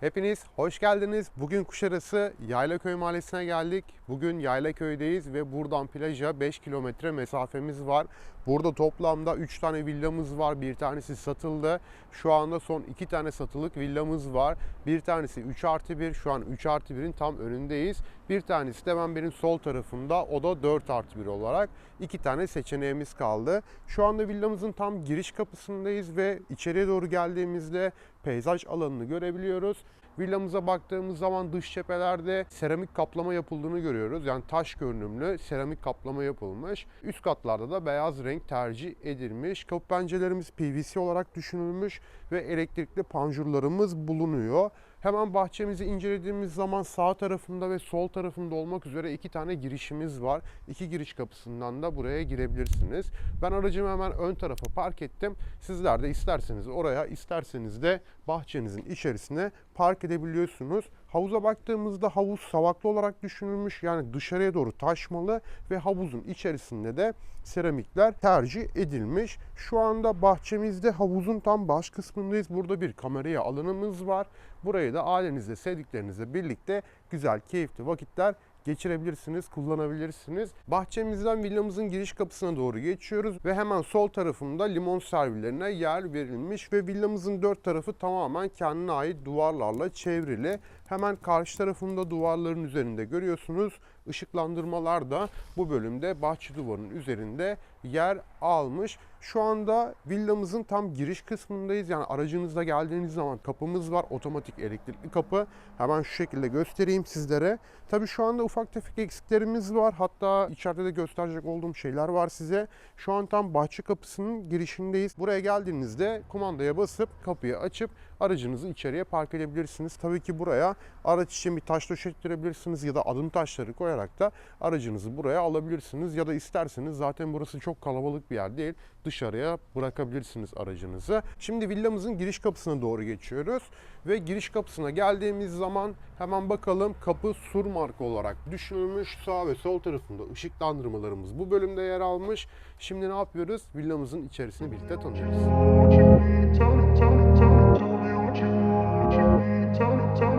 Hepiniz hoş geldiniz. Bugün Kuşarası Yaylaköy Mahallesi'ne geldik. Bugün Yaylaköy'deyiz ve buradan plaja 5 kilometre mesafemiz var. Burada toplamda 3 tane villamız var. Bir tanesi satıldı. Şu anda son 2 tane satılık villamız var. Bir tanesi 3 artı 1. Şu an 3 artı 1'in tam önündeyiz. Bir tanesi de hemen benim sol tarafımda. O da 4 artı 1 olarak. 2 tane seçeneğimiz kaldı. Şu anda villamızın tam giriş kapısındayız ve içeriye doğru geldiğimizde peyzaj alanını görebiliyoruz. Villamıza baktığımız zaman dış cephelerde seramik kaplama yapıldığını görüyoruz. Yani taş görünümlü seramik kaplama yapılmış. Üst katlarda da beyaz renk tercih edilmiş. Kapı pencerelerimiz PVC olarak düşünülmüş ve elektrikli panjurlarımız bulunuyor. Hemen bahçemizi incelediğimiz zaman sağ tarafında ve sol tarafında olmak üzere iki tane girişimiz var. İki giriş kapısından da buraya girebilirsiniz. Ben aracımı hemen ön tarafa park ettim. Sizler de isterseniz oraya, isterseniz de bahçenizin içerisine park edebiliyorsunuz. Havuza baktığımızda havuz savaklı olarak düşünülmüş. Yani dışarıya doğru taşmalı ve havuzun içerisinde de seramikler tercih edilmiş. Şu anda bahçemizde havuzun tam baş kısmındayız. Burada bir kameraya alanımız var. Burayı da ailenizle, sevdiklerinizle birlikte güzel, keyifli vakitler geçirebilirsiniz, kullanabilirsiniz. Bahçemizden villamızın giriş kapısına doğru geçiyoruz ve hemen sol tarafında limon servilerine yer verilmiş ve villamızın dört tarafı tamamen kendine ait duvarlarla çevrili. Hemen karşı tarafında duvarların üzerinde görüyorsunuz. Işıklandırmalar da bu bölümde bahçe duvarının üzerinde yer almış. Şu anda villamızın tam giriş kısmındayız. Yani aracınızla geldiğiniz zaman kapımız var. Otomatik elektrikli kapı. Hemen şu şekilde göstereyim sizlere. Tabii şu anda ufak tefek eksiklerimiz var. Hatta içeride de gösterecek olduğum şeyler var size. Şu an tam bahçe kapısının girişindeyiz. Buraya geldiğinizde kumandaya basıp kapıyı açıp aracınızı içeriye park edebilirsiniz. Tabii ki buraya araç için bir taş döşettirebilirsiniz ya da adım taşları koyarak da aracınızı buraya alabilirsiniz. Ya da isterseniz zaten burası çok kalabalık bir yer değil. Dışarıya bırakabilirsiniz aracınızı. Şimdi villamızın giriş kapısına doğru geçiyoruz. Ve giriş kapısına geldiğimiz zaman hemen bakalım kapı sur marka olarak düşünülmüş. Sağ ve sol tarafında ışıklandırmalarımız bu bölümde yer almış. Şimdi ne yapıyoruz? Villamızın içerisini birlikte tanıyoruz. Evet şu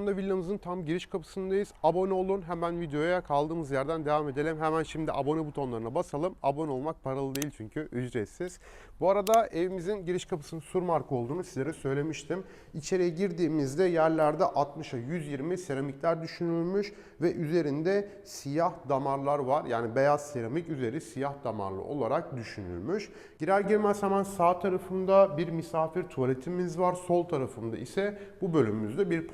anda villamızın tam giriş kapısındayız. Abone olun. Hemen videoya kaldığımız yerden devam edelim. Hemen şimdi abone butonlarına basalım. Abone olmak paralı değil çünkü ücretsiz. Bu arada evimizin giriş kapısının sur marka olduğunu sizlere söylemiştim. İçeriye girdiğimizde yerlerde 60'a 120 seramikler düşünülmüş ve üzerinde siyah damarlar var. Yani beyaz seramik üzeri siyah damarlı olarak düşünülmüş. Girer girmez hemen sağ tarafımda bir misafir tuvaletimiz var. Sol tarafımda ise bu bölümümüzde bir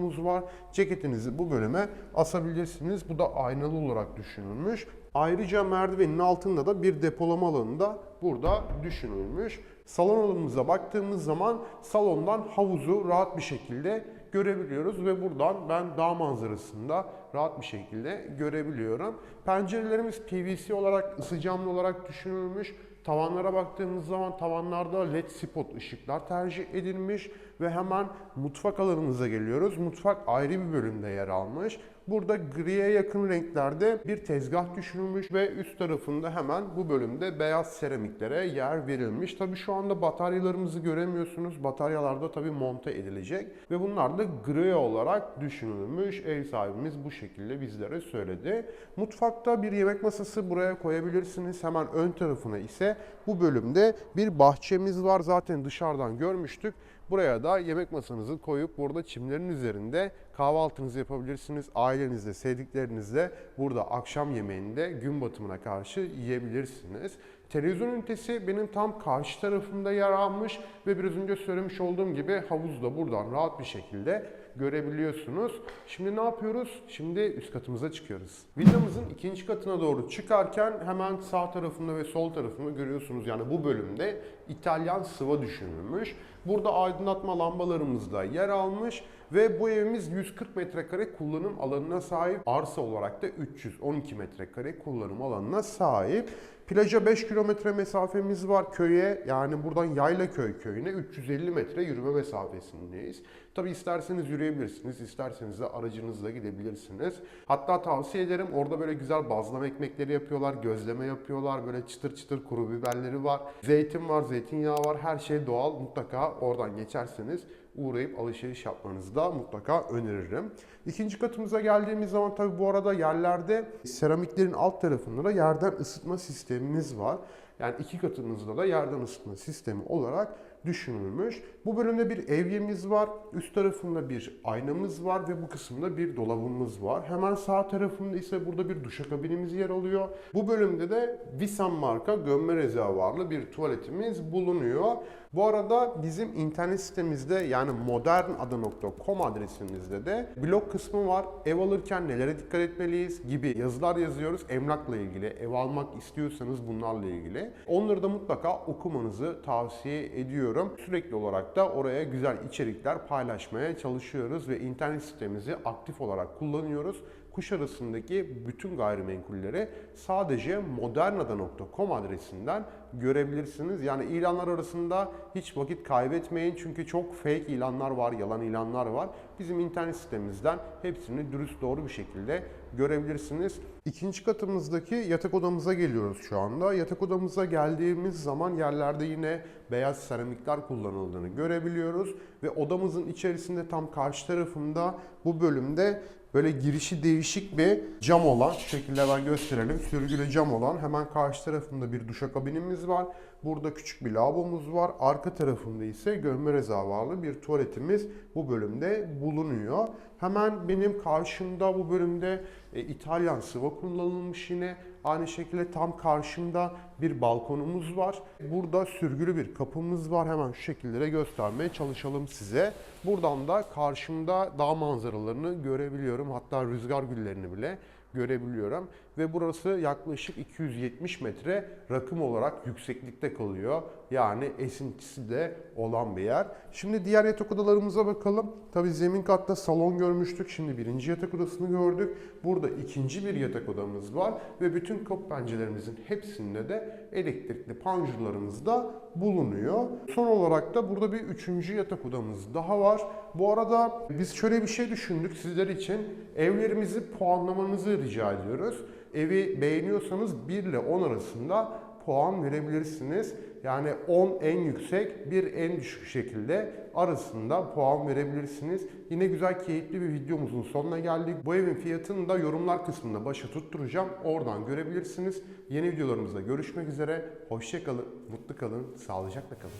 portmantomuz var. Ceketinizi bu bölüme asabilirsiniz. Bu da aynalı olarak düşünülmüş. Ayrıca merdivenin altında da bir depolama alanı da burada düşünülmüş. Salon alanımıza baktığımız zaman salondan havuzu rahat bir şekilde görebiliyoruz ve buradan ben dağ manzarasında rahat bir şekilde görebiliyorum. Pencerelerimiz PVC olarak ısı camlı olarak düşünülmüş. Tavanlara baktığımız zaman tavanlarda led spot ışıklar tercih edilmiş ve hemen mutfak alanımıza geliyoruz. Mutfak ayrı bir bölümde yer almış. Burada griye yakın renklerde bir tezgah düşünülmüş ve üst tarafında hemen bu bölümde beyaz seramiklere yer verilmiş. Tabi şu anda bataryalarımızı göremiyorsunuz. Bataryalarda tabi monte edilecek ve bunlar da gri olarak düşünülmüş. Ev sahibimiz bu şekilde bizlere söyledi. Mutfakta bir yemek masası buraya koyabilirsiniz. Hemen ön tarafına ise bu bölümde bir bahçemiz var. Zaten dışarıdan görmüştük. Buraya da yemek masanızı koyup burada çimlerin üzerinde kahvaltınızı yapabilirsiniz. Ailenizle, sevdiklerinizle burada akşam yemeğinde gün batımına karşı yiyebilirsiniz. Televizyon ünitesi benim tam karşı tarafımda yer almış ve biraz önce söylemiş olduğum gibi havuz da buradan rahat bir şekilde görebiliyorsunuz. Şimdi ne yapıyoruz? Şimdi üst katımıza çıkıyoruz. Villamızın ikinci katına doğru çıkarken hemen sağ tarafında ve sol tarafında görüyorsunuz. Yani bu bölümde İtalyan sıva düşünülmüş. Burada aydınlatma lambalarımız da yer almış Ve bu evimiz 140 metrekare kullanım alanına sahip. Arsa olarak da 312 metrekare kullanım alanına sahip. Plaja 5 kilometre mesafemiz var köye. Yani buradan Yaylaköy köyüne 350 metre yürüme mesafesindeyiz. Tabi isterseniz yürüyebilirsiniz, isterseniz de aracınızla gidebilirsiniz. Hatta tavsiye ederim orada böyle güzel bazlama ekmekleri yapıyorlar, gözleme yapıyorlar, böyle çıtır çıtır kuru biberleri var. Zeytin var, zeytinyağı var, her şey doğal. Mutlaka oradan geçerseniz uğrayıp alışveriş yapmanızı da mutlaka öneririm. İkinci katımıza geldiğimiz zaman tabi bu arada yerlerde seramiklerin alt tarafında da yerden ısıtma sistemimiz var. Yani iki katımızda da yerden ısıtma sistemi olarak düşünülmüş. Bu bölümde bir evyemiz var. Üst tarafında bir aynamız var ve bu kısımda bir dolabımız var. Hemen sağ tarafında ise burada bir duşakabinimiz yer alıyor. Bu bölümde de Visan marka gömme rezervuarlı bir tuvaletimiz bulunuyor. Bu arada bizim internet sitemizde yani modernada.com adresimizde de blog kısmı var. Ev alırken nelere dikkat etmeliyiz gibi yazılar yazıyoruz. Emlakla ilgili, ev almak istiyorsanız bunlarla ilgili. Onları da mutlaka okumanızı tavsiye ediyorum. Sürekli olarak da oraya güzel içerikler paylaşmaya çalışıyoruz ve internet sitemizi aktif olarak kullanıyoruz. Kuşadası'ndaki bütün gayrimenkulleri sadece modernada.com adresinden görebilirsiniz. Yani ilanlar arasında hiç vakit kaybetmeyin çünkü çok fake ilanlar var, yalan ilanlar var. Bizim internet sitemizden hepsini dürüst doğru bir şekilde görebilirsiniz. İkinci katımızdaki yatak odamıza geliyoruz şu anda. Yatak odamıza geldiğimiz zaman yerlerde yine beyaz seramikler kullanıldığını görebiliyoruz. Ve odamızın içerisinde tam karşı tarafında bu bölümde böyle girişi değişik bir cam olan, şu şekilde ben gösterelim, sürgülü cam olan hemen karşı tarafında bir duşakabinimiz var. Burada küçük bir lavabomuz var. Arka tarafında ise gömme rezervuarlı bir tuvaletimiz bu bölümde bulunuyor. Hemen benim karşımda bu bölümde e, İtalyan sıva kullanılmış yine. Aynı şekilde tam karşımda bir balkonumuz var. Burada sürgülü bir kapımız var. Hemen şu şekilde de göstermeye çalışalım size. Buradan da karşımda dağ manzaralarını görebiliyorum. Hatta rüzgar güllerini bile görebiliyorum. Ve burası yaklaşık 270 metre rakım olarak yükseklikte kalıyor. Yani esintisi de olan bir yer. Şimdi diğer yatak odalarımıza bakalım. Tabii zemin katta salon görmüştük. Şimdi birinci yatak odasını gördük. Burada ikinci bir yatak odamız var. Ve bütün kapı pencerelerimizin hepsinde de elektrikli panjurlarımız da bulunuyor. Son olarak da burada bir üçüncü yatak odamız daha var. Bu arada biz şöyle bir şey düşündük sizler için. Evlerimizi puanlamanızı rica ediyoruz. Evi beğeniyorsanız 1 ile 10 arasında puan verebilirsiniz. Yani 10 en yüksek, 1 en düşük şekilde arasında puan verebilirsiniz. Yine güzel, keyifli bir videomuzun sonuna geldik. Bu evin fiyatını da yorumlar kısmında başa tutturacağım. Oradan görebilirsiniz. Yeni videolarımızda görüşmek üzere. Hoşçakalın, mutlu kalın, sağlıcakla kalın.